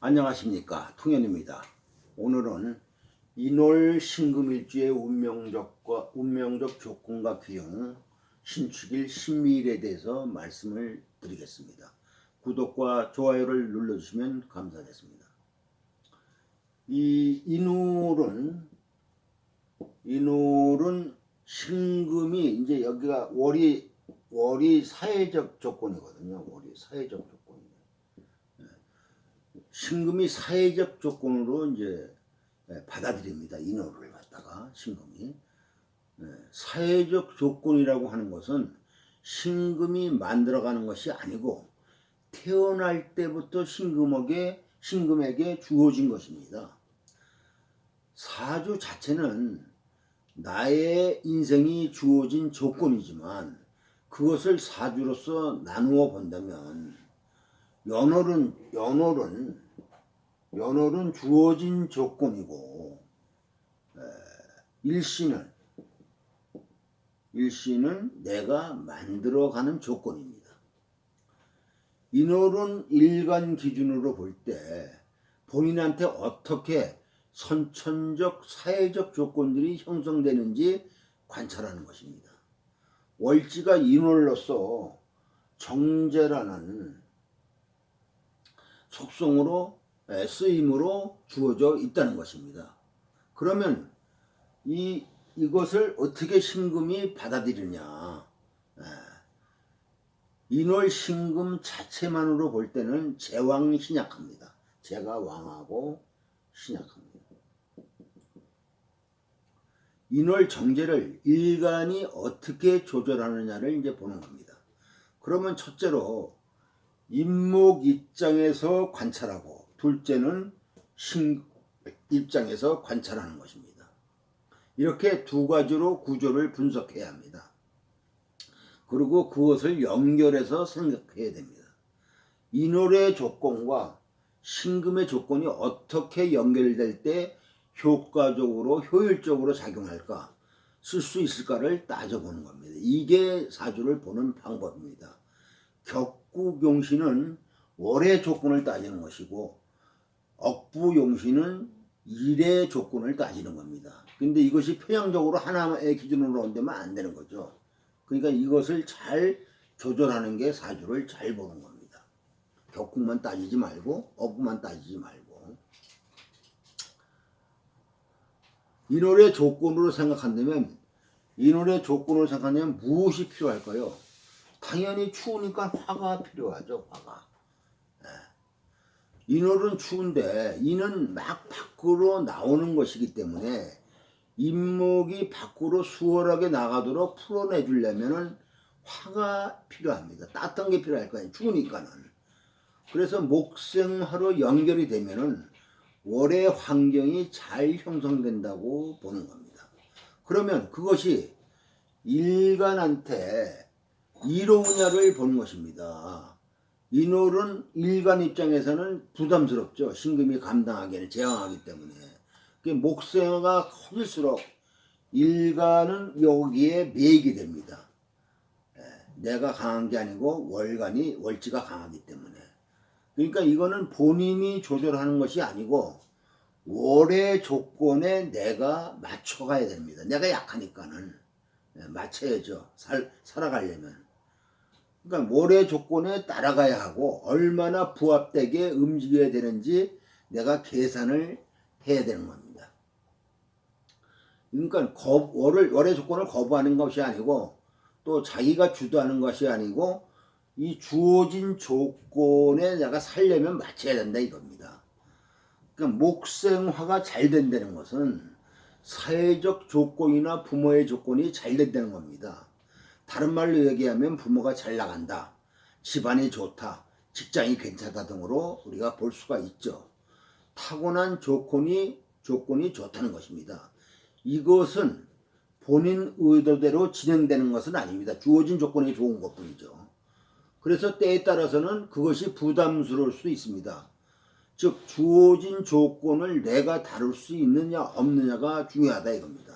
안녕하십니까 통현입니다. 오늘은 인월 신금일주의 운명적과 운명적 조건과 비용 신축일 신미일에 대해서 말씀을 드리겠습니다. 구독과 좋아요를 눌러주시면 감사하겠습니다. 이 인월은 인월은 신금이 이제 여기가 월이 월이 사회적 조건이거든요. 월이 사회적 조건이에요. 신금이 사회적 조건으로 이제 예, 받아들입니다. 인호를 갖다가 신금이 예, 사회적 조건이라고 하는 것은 신금이 만들어가는 것이 아니고 태어날 때부터 신금에게 신금에게 주어진 것입니다. 사주 자체는 나의 인생이 주어진 조건이지만 그것을 사주로서 나누어 본다면 연월은 연월은 연월은 주어진 조건이고 에, 일시는 내가 만들어가는 조건입니다. 인월은 일간 기준으로 볼 때 본인한테 어떻게 선천적 사회적 조건들이 형성되는지 관찰하는 것입니다. 월지가 인월로서 정제라는 속성으로 에, 쓰임으로 주어져 있다는 것입니다. 그러면 이 이것을 어떻게 신금이 받아들이냐? 에, 인월 신금 자체만으로 볼 때는 제왕 신약합니다. 제가 왕하고 신약합니다. 인월 정제를 일간이 어떻게 조절하느냐를 이제 보는 겁니다. 그러면 첫째로 인목 입장에서 관찰하고 둘째는 신 입장에서 관찰하는 것입니다. 이렇게 두 가지로 구조를 분석해야 합니다. 그리고 그것을 연결해서 생각해야 됩니다. 인월의 조건과 신금의 조건이 어떻게 연결될 때 효과적으로 효율적으로 작용할까 쓸 수 있을까를 따져보는 겁니다. 이게 사주를 보는 방법입니다. 격구용신은 월의 조건을 따지는 것이고 억부용신은 일의 조건을 따지는 겁니다. 근데 이것이 편향적으로 하나의 기준으로 온다면 안 되는 거죠. 그러니까 이것을 잘 조절하는 게 사주를 잘 보는 겁니다. 격국만 따지지 말고 억부만 따지지 말고 인월의 조건으로 생각한다면 인월의 조건으로 생각하면 무엇이 필요할까요? 당연히 추우니까 화가 필요하죠. 화가. 예. 인월은 추운데 이는 막 밖으로 나오는 것이기 때문에 인목이 밖으로 수월하게 나가도록 풀어내 주려면은 화가 필요합니다. 따뜻한 게 필요할 거예요. 추우니까는. 그래서 목생화로 연결이 되면은 월의 환경이 잘 형성된다고 보는 겁니다. 그러면 그것이 일간한테 이로우냐를 보는 것입니다. 인월은 일간 입장에서는 부담스럽죠. 신금이 감당하기에는 제왕하기 때문에. 그 목생화가 커질수록 일간은 여기에 매기 됩니다. 예, 내가 강한 게 아니고 월간이 월지가 강하기 때문에. 그러니까 이거는 본인이 조절하는 것이 아니고 월의 조건에 내가 맞춰가야 됩니다. 내가 약하니까는 예, 맞춰야죠. 살, 살아가려면. 그러니까 월의 조건에 따라가야 하고 얼마나 부합되게 움직여야 되는지 내가 계산을 해야 되는 겁니다. 그러니까 거, 월을, 월의 조건을 거부하는 것이 아니고 또 자기가 주도하는 것이 아니고 이 주어진 조건에 내가 살려면 맞춰야 된다 이겁니다. 그러니까 목생화가 잘 된다는 것은 사회적 조건이나 부모의 조건이 잘 된다는 겁니다. 다른 말로 얘기하면 부모가 잘 나간다, 집안이 좋다, 직장이 괜찮다 등으로 우리가 볼 수가 있죠. 타고난 조건이 조건이 좋다는 것입니다. 이것은 본인 의도대로 진행되는 것은 아닙니다. 주어진 조건이 좋은 것 뿐이죠. 그래서 때에 따라서는 그것이 부담스러울 수 있습니다. 즉 주어진 조건을 내가 다룰 수 있느냐 없느냐가 중요하다 이겁니다.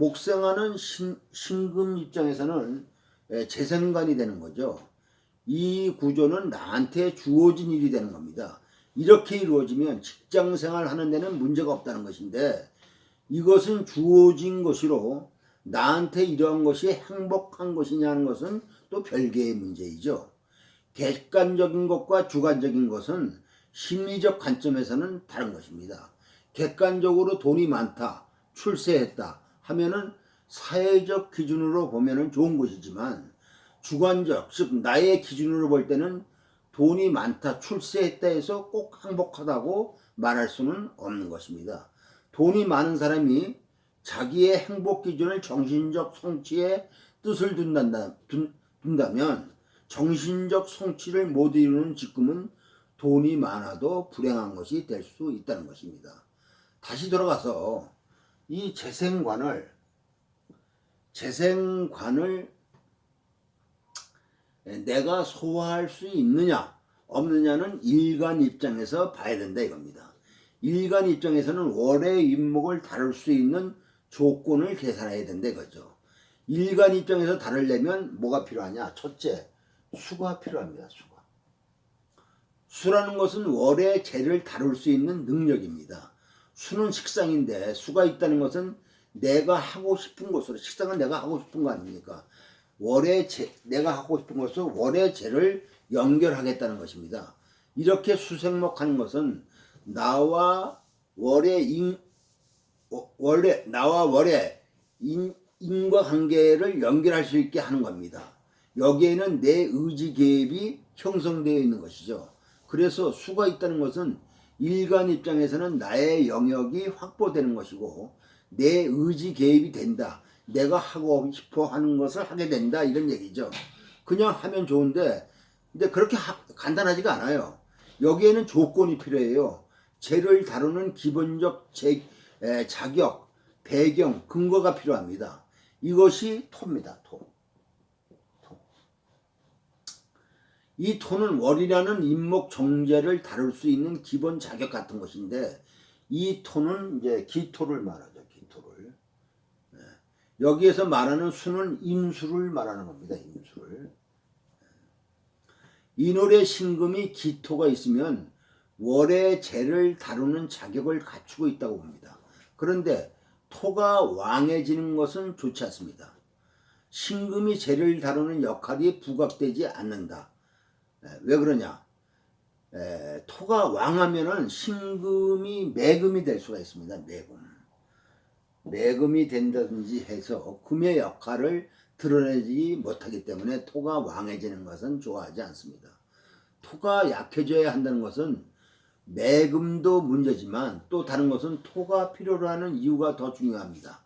목생하는 신, 신금 입장에서는 예, 재생관이 되는 거죠. 이 구조는 나한테 주어진 일이 되는 겁니다. 이렇게 이루어지면 직장 생활 하는 데는 문제가 없다는 것인데 이것은 주어진 것이로 나한테 이러한 것이 행복한 것이냐는 것은 또 별개의 문제이죠. 객관적인 것과 주관적인 것은 심리적 관점에서는 다른 것입니다. 객관적으로 돈이 많다, 출세했다 하면은 사회적 기준으로 보면은 좋은 것이지만 주관적, 즉 나의 기준으로 볼 때는 돈이 많다, 출세했다 해서 꼭 행복하다고 말할 수는 없는 것입니다. 돈이 많은 사람이 자기의 행복 기준을 정신적 성취에 뜻을 둔단다, 둔, 둔다면 정신적 성취를 못 이루는 직금은 돈이 많아도 불행한 것이 될 수 있다는 것입니다. 다시 돌아가서 이 재생관을 재생관을 내가 소화할 수 있느냐 없느냐는 일간 입장에서 봐야 된다 이겁니다. 일간 입장에서는 월의 임목을 다룰 수 있는 조건을 계산해야 된다 이거죠. 일간 입장에서 다루려면 뭐가 필요하냐? 첫째, 수가 필요합니다. 수가. 수라는 것은 월의 재를 다룰 수 있는 능력입니다. 수는 식상인데 수가 있다는 것은 내가 하고 싶은 것으로 식상은 내가 하고 싶은 거 아닙니까? 월의 재, 내가 하고 싶은 것으로 월의 재를 연결하겠다는 것입니다. 이렇게 수생목하는 것은 나와 월의 인 어, 월의 나와 월의 인, 인과관계를 연결할 수 있게 하는 겁니다. 여기에는 내 의지 개입이 형성되어 있는 것이죠. 그래서 수가 있다는 것은 일간 입장에서는 나의 영역이 확보되는 것이고 내 의지 개입이 된다. 내가 하고 싶어 하는 것을 하게 된다. 이런 얘기죠. 그냥 하면 좋은데 근데 그렇게 하, 간단하지가 않아요. 여기에는 조건이 필요해요. 죄를 다루는 기본적 제, 에, 자격, 배경, 근거가 필요합니다. 이것이 토입니다. 토. 토. 이 토는 월이라는 인목 정제를 다룰 수 있는 기본 자격 같은 것인데 이 토는 이제 기토를 말하죠. 기토를. 네. 여기에서 말하는 수는 임수를 말하는 겁니다. 임수를. 인월의 신금이 기토가 있으면 월의 재를 다루는 자격을 갖추고 있다고 봅니다. 그런데 토가 왕해지는 것은 좋지 않습니다. 신금이 재를 다루는 역할이 부각되지 않는다. 왜 그러냐? 에, 토가 왕하면은 신금이 매금이 될 수가 있습니다. 매금. 매금이 된다든지 해서 금의 역할을 드러내지 못하기 때문에 토가 왕해지는 것은 좋아하지 않습니다. 토가 약해져야 한다는 것은 매금도 문제지만 또 다른 것은 토가 필요로 하는 이유가 더 중요합니다.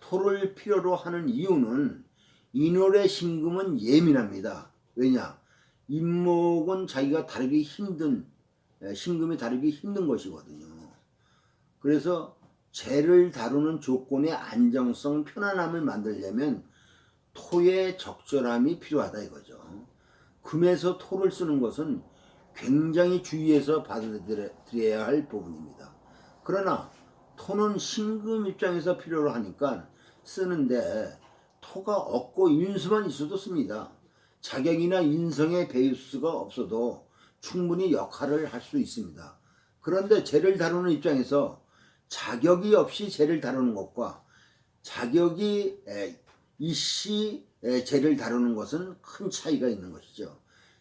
토를 필요로 하는 이유는 인월의 신금은 예민합니다. 왜냐? 인목은 자기가 다루기 힘든 신금이 다루기 힘든 것이거든요. 그래서 재를 다루는 조건의 안정성, 편안함을 만들려면 토의 적절함이 필요하다 이거죠. 금에서 토를 쓰는 것은 굉장히 주의해서 받아들여야 할 부분입니다. 그러나 토는 신금 입장에서 필요로 하니까 쓰는데 토가 없고 인수만 있어도 씁니다. 자격이나 인성의 베이스가 없어도 충분히 역할을 할 수 있습니다. 그런데 재를 다루는 입장에서 자격이 없이 재를 다루는 것과 자격이 이씨 재를 다루는 것은 큰 차이가 있는 것이죠.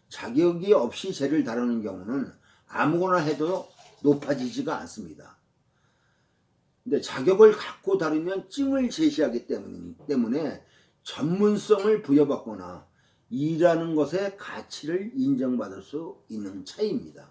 자격이 없이 재를 다루는 경우는 아무거나 해도 높아지지가 않습니다. 근데 자격을 갖고 다루면 찜을 제시하기 때문에 전문성을 부여받거나 일하는 것의 가치를 인정받을 수 있는 차이입니다.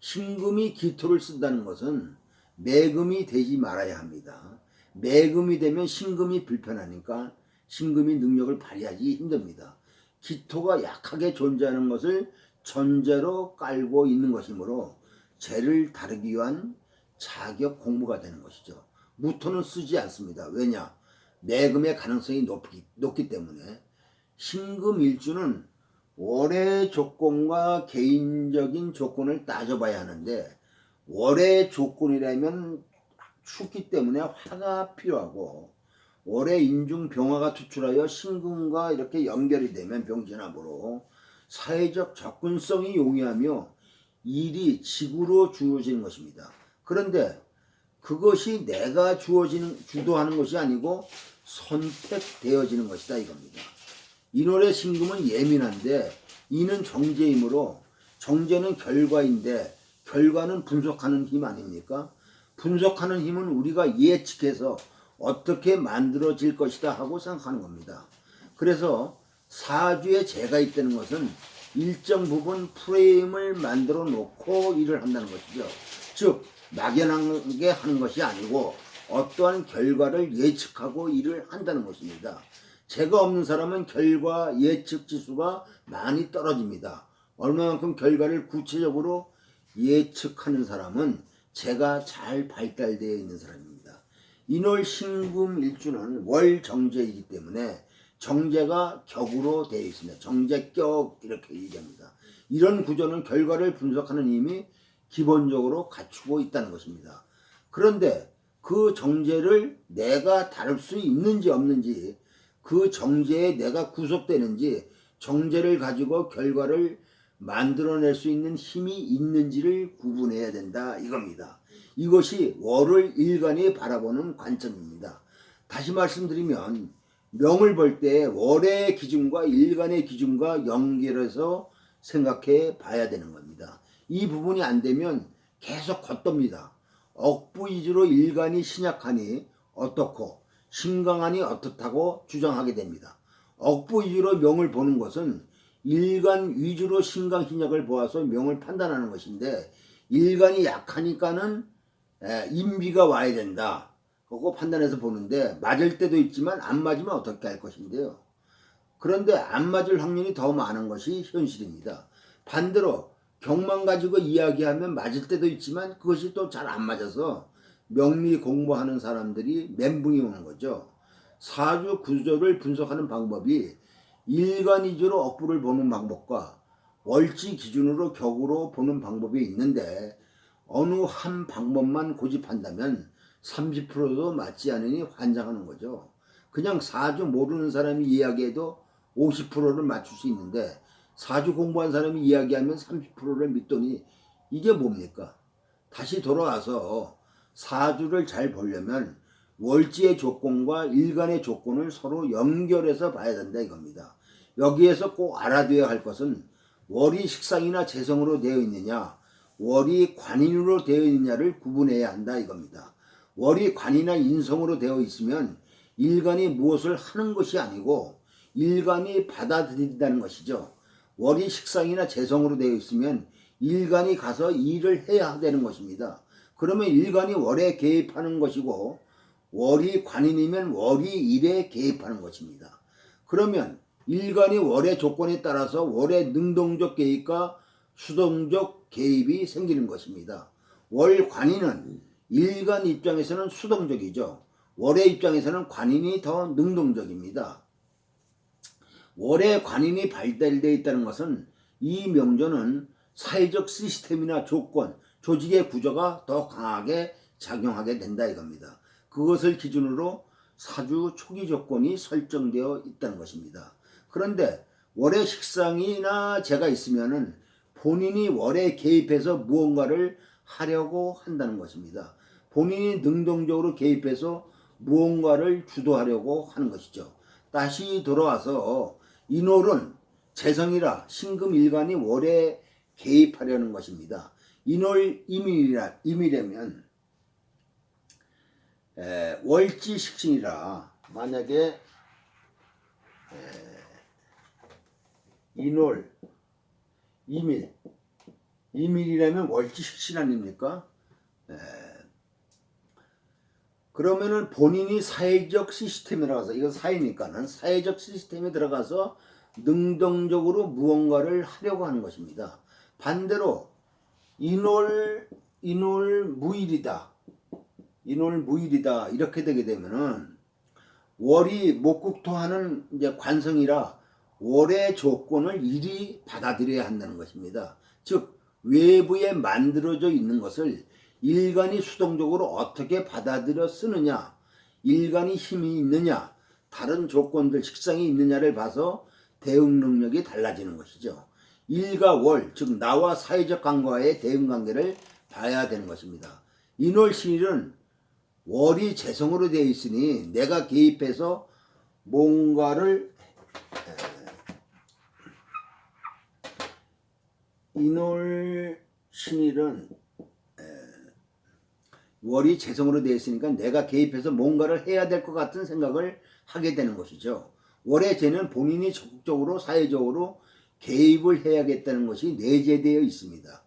신금이 기토를 쓴다는 것은 매금이 되지 말아야 합니다. 매금이 되면 신금이 불편하니까 신금이 능력을 발휘하기 힘듭니다. 기토가 약하게 존재하는 것을 전제로 깔고 있는 것이므로 죄를 다루기 위한 자격 공부가 되는 것이죠. 무토는 쓰지 않습니다. 왜냐? 매금의 가능성이 높기, 높기 때문에 신금 일주는 월의 조건과 개인적인 조건을 따져봐야 하는데 월의 조건이라면 춥기 때문에 화가 필요하고 월의 인중 병화가 투출하여 신금과 이렇게 연결이 되면 병진압으로 사회적 접근성이 용이하며 일이 직으로 주어지는 것입니다. 그런데 그것이 내가 주어지는 주도하는 것이 아니고 선택되어지는 것이다 이겁니다. 인월의 신금은 예민한데 이는 정제이므로 정제는 결과인데 결과는 분석하는 힘 아닙니까? 분석하는 힘은 우리가 예측해서 어떻게 만들어질 것이다 하고 생각하는 겁니다. 그래서 사주에 재가 있다는 것은 일정 부분 프레임을 만들어 놓고 일을 한다는 것이죠. 즉 막연하게 하는 것이 아니고 어떠한 결과를 예측하고 일을 한다는 것입니다. 재가 없는 사람은 결과 예측 지수가 많이 떨어집니다. 얼마만큼 결과를 구체적으로 예측하는 사람은 재가 잘 발달되어 있는 사람입니다. 인월 신금 일주는 월 정제이기 때문에 정제가 격으로 되어 있습니다. 정제격 이렇게 얘기합니다. 이런 구조는 결과를 분석하는 힘이 기본적으로 갖추고 있다는 것입니다. 그런데 그 정제를 내가 다룰 수 있는지 없는지 그 정제에 내가 구속되는지 정제를 가지고 결과를 만들어낼 수 있는 힘이 있는지를 구분해야 된다 이겁니다. 이것이 월을 일간히 바라보는 관점입니다. 다시 말씀드리면 명을 볼 때 월의 기준과 일간의 기준과 연결해서 생각해 봐야 되는 겁니다. 이 부분이 안 되면 계속 겉돕니다. 억부 위주로 일간이 신약하니 어떻고 신강하니 어떻다고 주장하게 됩니다. 억부 위주로 명을 보는 것은 일간 위주로 신강 신약을 보아서 명을 판단하는 것인데 일간이 약하니까는 에, 인비가 와야 된다. 그거 판단해서 보는데 맞을 때도 있지만 안 맞으면 어떻게 할 것인데요. 그런데 안 맞을 확률이 더 많은 것이 현실입니다. 반대로 경만 가지고 이야기하면 맞을 때도 있지만 그것이 또 잘 안 맞아서 명리 공부하는 사람들이 멘붕이 오는 거죠. 사주 구조를 분석하는 방법이 일간 위주로 억부를 보는 방법과 월지 기준으로 격으로 보는 방법이 있는데 어느 한 방법만 고집한다면 30%도 맞지 않으니 환장하는 거죠. 그냥 사주 모르는 사람이 이야기해도 50%를 맞출 수 있는데 사주 공부한 사람이 이야기하면 30%를 믿더니 이게 뭡니까? 다시 돌아와서 사주를 잘 보려면 월지의 조건과 일간의 조건을 서로 연결해서 봐야 된다 이겁니다. 여기에서 꼭 알아둬야 할 것은 월이 식상이나 재성으로 되어 있느냐, 월이 관인으로 되어 있느냐를 구분해야 한다 이겁니다. 월이 관이나 인성으로 되어 있으면 일간이 무엇을 하는 것이 아니고 일간이 받아들인다는 것이죠. 월이 식상이나 재성으로 되어 있으면 일간이 가서 일을 해야 되는 것입니다. 그러면 일간이 월에 개입하는 것이고 월이 관인이면 월이 일에 개입하는 것입니다. 그러면 일간이 월의 조건에 따라서 월의 능동적 개입과 수동적 개입이 생기는 것입니다. 월 관인은 일간 입장에서는 수동적이죠. 월의 입장에서는 관인이 더 능동적입니다. 월의 관인이 발달되어 있다는 것은 이 명조는 사회적 시스템이나 조건, 조직의 구조가 더 강하게 작용하게 된다 이겁니다. 그것을 기준으로 사주 초기 조건이 설정되어 있다는 것입니다. 그런데 월의 식상이나 재가 있으면은 본인이 월에 개입해서 무언가를 하려고 한다는 것입니다. 본인이 능동적으로 개입해서 무언가를 주도하려고 하는 것이죠. 다시 돌아와서 인월은 재성이라 신금 일간이 월에 개입하려는 것입니다. 인월 임일이라 에, 월지 식신이라 만약에 에, 인월 임일 임일이라면 월지 식신 아닙니까? 에, 그러면은 본인이 사회적 시스템에 들어가서 이건 사회니까는 사회적 시스템에 들어가서 능동적으로 무언가를 하려고 하는 것입니다. 반대로 인월 인월 무일이다. 인월 무일이다. 이렇게 되게 되면은 월이 목국토하는 이제 관성이라 월의 조건을 일이 받아들여야 한다는 것입니다. 즉 외부에 만들어져 있는 것을 일간이 수동적으로 어떻게 받아들여 쓰느냐, 일간이 힘이 있느냐, 다른 조건들 식상이 있느냐를 봐서 대응 능력이 달라지는 것이죠. 일과 월, 즉 나와 사회적 관계와의 대응 관계를 봐야 되는 것입니다. 인월 신일은 월이 재성으로 되어 있으니 내가 개입해서 뭔가를 에, 인월 신일은 에, 월이 재성으로 되어 있으니까 내가 개입해서 뭔가를 해야 될 것 같은 생각을 하게 되는 것이죠. 월의 재는 본인이 적극적으로 사회적으로 개입을 해야겠다는 것이 내재되어 있습니다.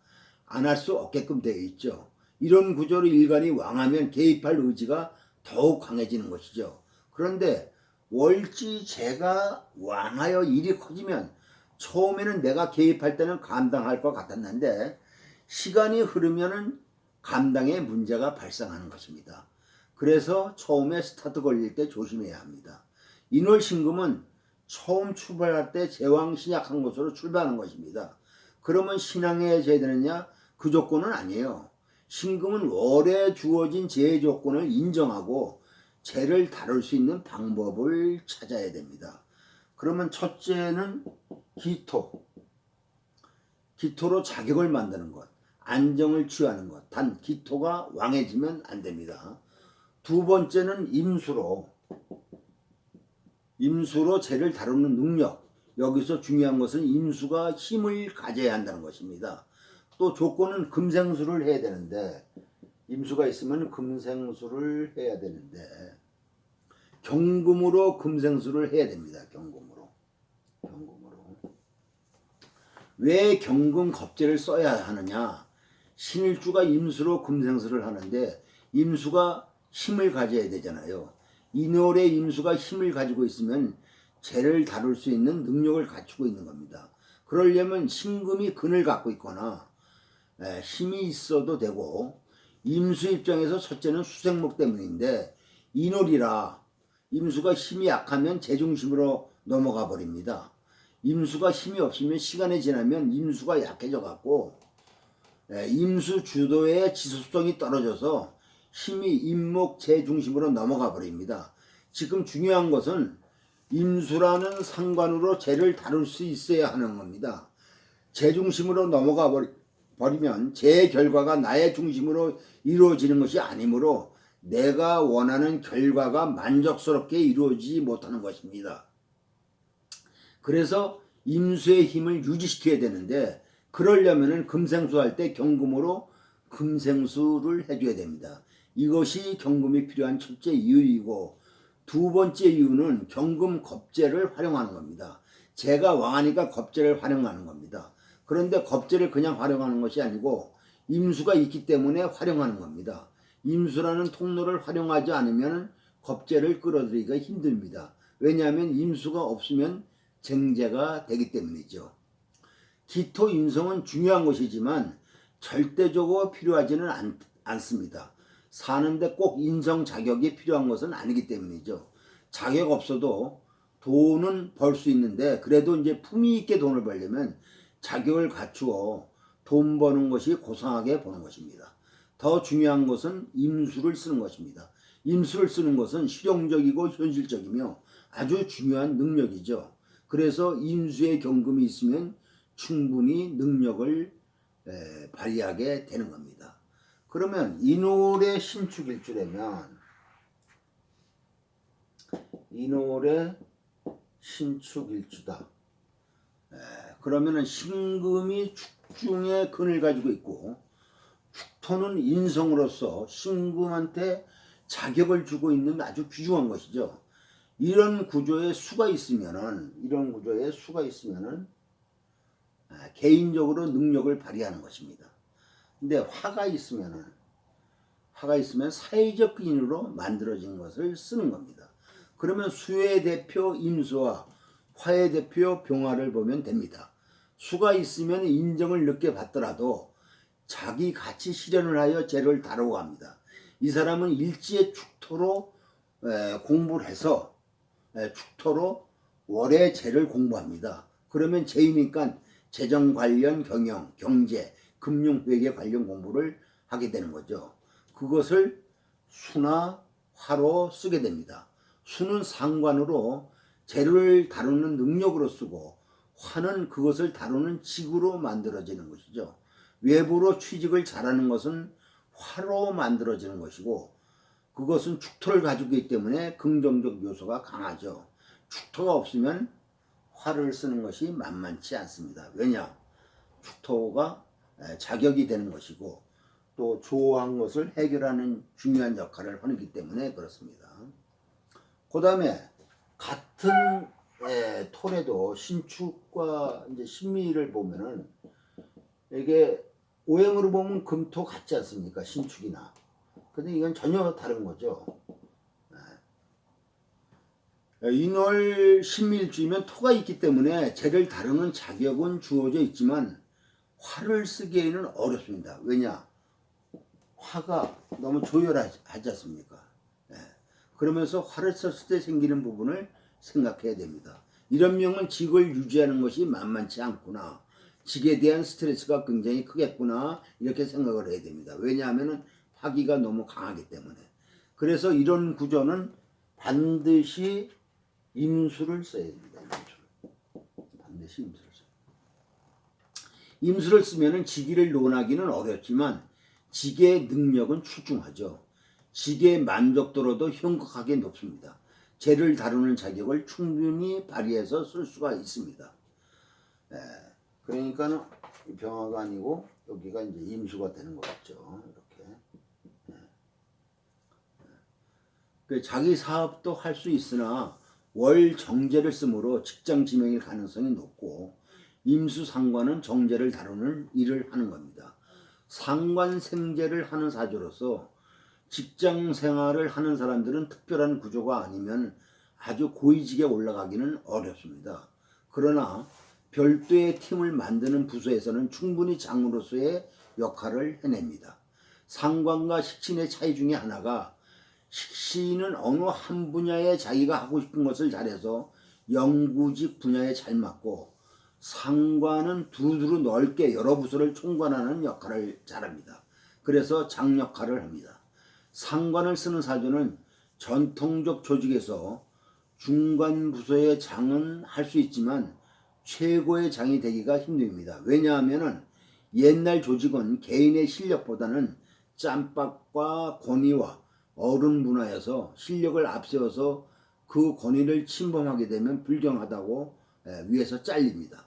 안 할 수 없게끔 되어 있죠. 이런 구조로 일간이 왕하면 개입할 의지가 더욱 강해지는 것이죠. 그런데 월지 제가 왕하여 일이 커지면 처음에는 내가 개입할 때는 감당할 것 같았는데 시간이 흐르면은 감당에 문제가 발생하는 것입니다. 그래서 처음에 스타트 걸릴 때 조심해야 합니다. 인월신금은 처음 출발할 때 제왕 신약한 것으로 출발하는 것입니다. 그러면 신앙에 해야 되느냐? 그 조건은 아니에요. 신금은 월에 주어진 제 조건을 인정하고 죄를 다룰 수 있는 방법을 찾아야 됩니다. 그러면 첫째는 기토. 기토로 자격을 만드는 것. 안정을 취하는 것. 단 기토가 왕해지면 안 됩니다. 두 번째는 임수로 임수로 죄를 다루는 능력. 여기서 중요한 것은 임수가 힘을 가져야 한다는 것입니다. 또 조건은 금생수를 해야 되는데 임수가 있으면 금생수를 해야 되는데 경금으로 금생수를 해야 됩니다. 경금으로. 경금으로. 왜 경금 겁제를 써야 하느냐? 신일주가 임수로 금생수를 하는데 임수가 힘을 가져야 되잖아요. 인월의 임수가 힘을 가지고 있으면 죄를 다룰 수 있는 능력을 갖추고 있는 겁니다. 그러려면 신금이 근을 갖고 있거나 에, 힘이 있어도 되고 임수 입장에서 첫째는 수생목 때문인데 인월이라 임수가 힘이 약하면 제중심으로 넘어가 버립니다. 임수가 힘이 없으면 시간이 지나면 임수가 약해져 갖고 에, 임수 주도의 지속성이 떨어져서 힘이 임목 제중심으로 넘어가 버립니다. 지금 중요한 것은 임수라는 상관으로 재를 다룰 수 있어야 하는 겁니다. 제 중심으로 넘어가 버리, 버리면 제 결과가 나의 중심으로 이루어지는 것이 아니므로 내가 원하는 결과가 만족스럽게 이루어지지 못하는 것입니다. 그래서 임수의 힘을 유지시켜야 되는데 그러려면은 금생수 할 때 경금으로 금생수를 해줘야 됩니다. 이것이 경금이 필요한 첫째 이유이고 두 번째 이유는 경금 겁제를 활용하는 겁니다. 제가 왕하니까 겁제를 활용하는 겁니다. 그런데 겁제를 그냥 활용하는 것이 아니고 임수가 있기 때문에 활용하는 겁니다. 임수라는 통로를 활용하지 않으면 겁제를 끌어들이기가 힘듭니다. 왜냐하면 임수가 없으면 쟁제가 되기 때문이죠. 기토 인성은 중요한 것이지만 절대적으로 필요하지는 않, 않습니다. 사는데 꼭 인성 자격이 필요한 것은 아니기 때문이죠. 자격 없어도 돈은 벌 수 있는데 그래도 이제 품위 있게 돈을 벌려면 자격을 갖추어 돈 버는 것이 고상하게 보는 것입니다. 더 중요한 것은 임수를 쓰는 것입니다. 임수를 쓰는 것은 실용적이고 현실적이며 아주 중요한 능력이죠. 그래서 임수의 경금이 있으면 충분히 능력을 에, 발휘하게 되는 겁니다. 그러면 인월의 신축 일주라면 인월의 신축 일주다. 에, 그러면은 신금이 축중의 근을 가지고 있고 축토는 인성으로서 신금한테 자격을 주고 있는 아주 귀중한 것이죠. 이런 구조의 수가 있으면은 이런 구조의 수가 있으면은 아, 개인적으로 능력을 발휘하는 것입니다. 근데 화가 있으면은 화가 있으면 사회적 인으로 만들어진 것을 쓰는 겁니다. 그러면 수의 대표 임수와 화의 대표 병화를 보면 됩니다. 수가 있으면 인정을 늦게 받더라도 자기 가치 실현을 하여 죄를 다루고 합니다. 이 사람은 일지의 축토로 에, 공부를 해서 에, 축토로 월의 죄를 공부합니다. 그러면 죄이니까 재정 관련 경영, 경제, 금융 회계 관련 공부를 하게 되는 거죠. 그것을 수나 화로 쓰게 됩니다. 수는 상관으로 재를 다루는 능력으로 쓰고 화는 그것을 다루는 직으로 만들어지는 것이죠. 외부로 취직을 잘하는 것은 화로 만들어지는 것이고 그것은 축토를 가지고 있기 때문에 긍정적 요소가 강하죠. 축토가 없으면 화를 쓰는 것이 만만치 않습니다. 왜냐? 축토가 에, 자격이 되는 것이고 또 조한 것을 해결하는 중요한 역할을 하기 때문에 그렇습니다. 그 다음에 같은 에, 톨에도 신축과 이제 신미를 보면은 이게 오행으로 보면 금토 같지 않습니까? 신축이나. 근데 이건 전혀 다른 거죠. 예. 인월 신밀주이면 토가 있기 때문에 재를 다루는 자격은 주어져 있지만 화를 쓰기에는 어렵습니다. 왜냐? 화가 너무 조열하지 않습니까? 예. 그러면서 화를 썼을 때 생기는 부분을 생각해야 됩니다. 이런 명은 직을 유지하는 것이 만만치 않구나. 직에 대한 스트레스가 굉장히 크겠구나. 이렇게 생각을 해야 됩니다. 왜냐하면 화기가 너무 강하기 때문에. 그래서 이런 구조는 반드시 임수를 써야 됩니다. 반드시 써야 임수를 쓰면은 직위를 논하기는 어렵지만 직의 능력은 출중하죠. 직의 만족도로도 현격하게 높습니다. 재를 다루는 자격을 충분히 발휘해서 쓸 수가 있습니다. 예, 그러니까는 이 병화가 아니고 여기가 이제 임수가 되는 거겠죠. 이렇게. 예. 그 자기 사업도 할 수 있으나 월 정제를 쓰므로 직장 지명일 가능성이 높고 임수 상관은 정제를 다루는 일을 하는 겁니다. 상관 생제를 하는 사주로서 직장 생활을 하는 사람들은 특별한 구조가 아니면 아주 고위직에 올라가기는 어렵습니다. 그러나 별도의 팀을 만드는 부서에서는 충분히 장으로서의 역할을 해냅니다. 상관과 식신의 차이 중에 하나가 식신은 어느 한 분야에 자기가 하고 싶은 것을 잘해서 연구직 분야에 잘 맞고 상관은 두루두루 넓게 여러 부서를 총괄하는 역할을 잘합니다. 그래서 장 역할을 합니다. 상관을 쓰는 사주는 전통적 조직에서 중간 부서의 장은 할 수 있지만 최고의 장이 되기가 힘듭니다. 왜냐하면은 옛날 조직은 개인의 실력보다는 짬밥과 권위와 어른 문화에서 실력을 앞세워서 그 권위를 침범하게 되면 불경하다고 에, 위에서 잘립니다.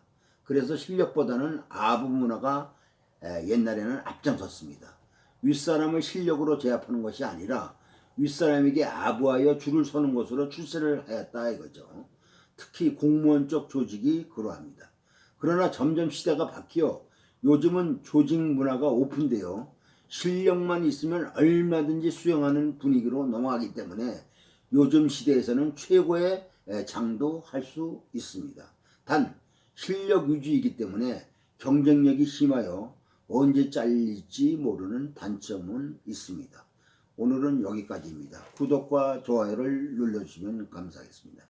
그래서 실력보다는 아부 문화가 에, 옛날에는 앞장섰습니다. 윗사람을 실력으로 제압하는 것이 아니라 윗사람에게 아부하여 줄을 서는 것으로 출세를 하였다 이거죠. 특히 공무원 쪽 조직이 그러합니다. 그러나 점점 시대가 바뀌어 요즘은 조직 문화가 오픈되어 실력만 있으면 얼마든지 수용하는 분위기로 넘어가기 때문에 요즘 시대에서는 최고의 에, 장도 할 수 있습니다. 단 실력 유지이기 때문에 경쟁력이 심하여 언제 잘릴지 모르는 단점은 있습니다. 오늘은 여기까지입니다. 구독과 좋아요를 눌러주시면 감사하겠습니다.